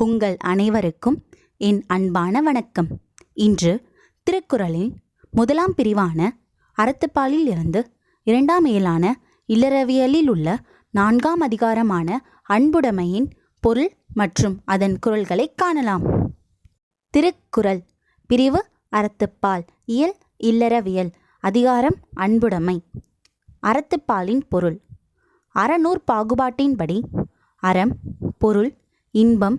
உங்கள் அனைவருக்கும் என் அன்பான வணக்கம். இன்று திருக்குறளின் முதலாம் பிரிவான அறத்துப்பாலில் இருந்து இரண்டாம் இயலான இல்லறவியலில் உள்ள நான்காம் அதிகாரமான அன்புடைமையின் பொருள் மற்றும் அதன் குரல்களை காணலாம். திருக்குறள் பிரிவு அறத்துப்பால் இயல் இல்லறவியல் அதிகாரம் அன்புடைமை. அறத்துப்பாலின் பொருள் அறநூற் பாகுபாட்டின்படி அறம் பொருள் இன்பம்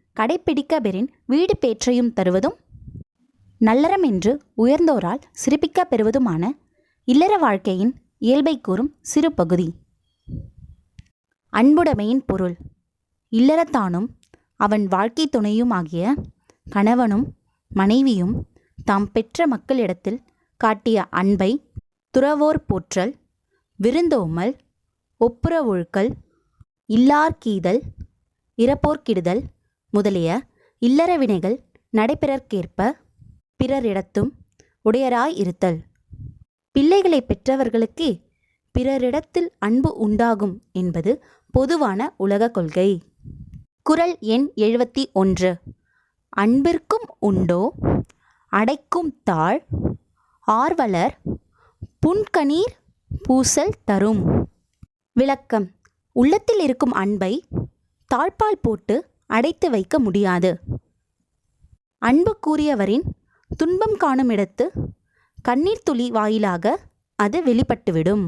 கடைப்பிடிக்க பெறின் வீடு பேற்றையும் தருவதும்? நல்லறம் என்று உயர்ந்தோரால் சிறப்பிக்க பெறுவதுமான இல்லற வாழ்க்கையின் இயல்பை கூறும் சிறு பகுதி. அன்புடைமையின் பொருள். இல்லறத்தானும் அவன் வாழ்க்கை துணையுமாகிய கணவனும் மனைவியும் தாம் பெற்ற மக்களிடத்தில் காட்டிய அன்பை துறவோர் போற்றல் விருந்தோமல் ஒப்புரவொழுக்கல் இல்லார்க்கீதல் இறப்போர்க்கிடுதல் முதலிய இல்லற வினைகள் நடைபெறற்கேற்ப பிறரிடத்தும் உடையராய் இருத்தல். பிள்ளைகளை பெற்றவர்களுக்கு பிறரிடத்தில் அன்பு உண்டாகும் என்பது பொதுவான உலக கொள்கை. குரல் எண் எழுபத்தி ஒன்று. அன்பிற்கும் உண்டோ? அடைக்கும் தாழ் ஆர்வலர் புன்கணீர் பூசல் தரும். விளக்கம். உள்ளத்தில் இருக்கும் அன்பை தாழ்பால் போட்டு அடைத்து வைக்க முடியாது. அன்பு கூறியவரின் துன்பம் காணும் இடத்து கண்ணீர் துளி வாயிலாக அது வெளிப்பட்டுவிடும்.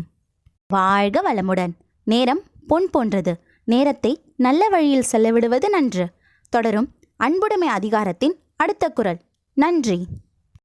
வாழ்க வளமுடன். நேரம் பொன் போன்றது. நேரத்தை நல்ல வழியில் செலவிடுவது நன்று. தொடரும் அன்புடைமை அதிகாரத்தின் அடுத்த குரல். நன்றி.